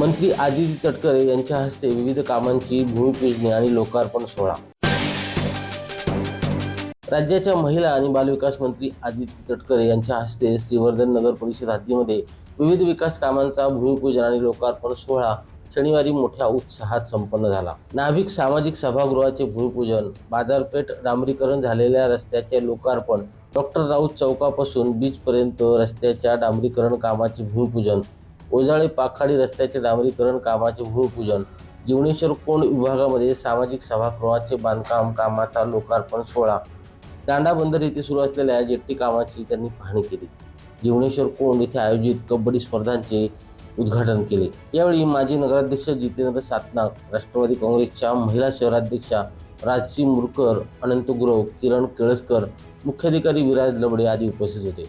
मंत्री आदिती तटकरे यांच्या हस्ते विविध कामांची भूमिपूजनी आणि लोकार्पण सोहळा. राज्याच्या महिला आणि बालविकास मंत्री आदिती तटकरे यांच्या हस्ते श्रीवर्धन नगर परिषद हद्दीमध्ये विविध विकास कामांचा भूमिपूजन आणि लोकार्पण सोहळा शनिवारी मोठ्या उत्साहात संपन्न झाला. नाभिक सामाजिक सभागृहाचे भूमिपूजन बाजारपेठ डांबरीकरण झालेल्या रस्त्याचे लोकार्पण डॉक्टर राऊत चौकापासून बीचपर्यंत रस्त्याच्या डांबरीकरण कामाचे भूमिपूजन ओजाळे पाखाडी रस्त्याचे डांबरीकरण कामाचे भूमिपूजन. जीवनेश्वर कोंड विभागामध्ये सामाजिक सभागृहाचे बांधकाम कामाचा लोकार्पण सोहळा. दांडा बंदर येथे सुरू असलेल्या जेट्टी कामाची त्यांनी पाहणी केली. जीवनेश्वर कोंड येथे आयोजित कबड्डी स्पर्धांचे उद्घाटन केले. यावेळी माजी नगराध्यक्ष जितेंद्र सातनाक राष्ट्रवादी काँग्रेसच्या महिला शहराध्यक्षा राजसी मुरकर अनंत गुरव किरण केळसकर मुख्याधिकारी विराज लबडे आदी उपस्थित होते.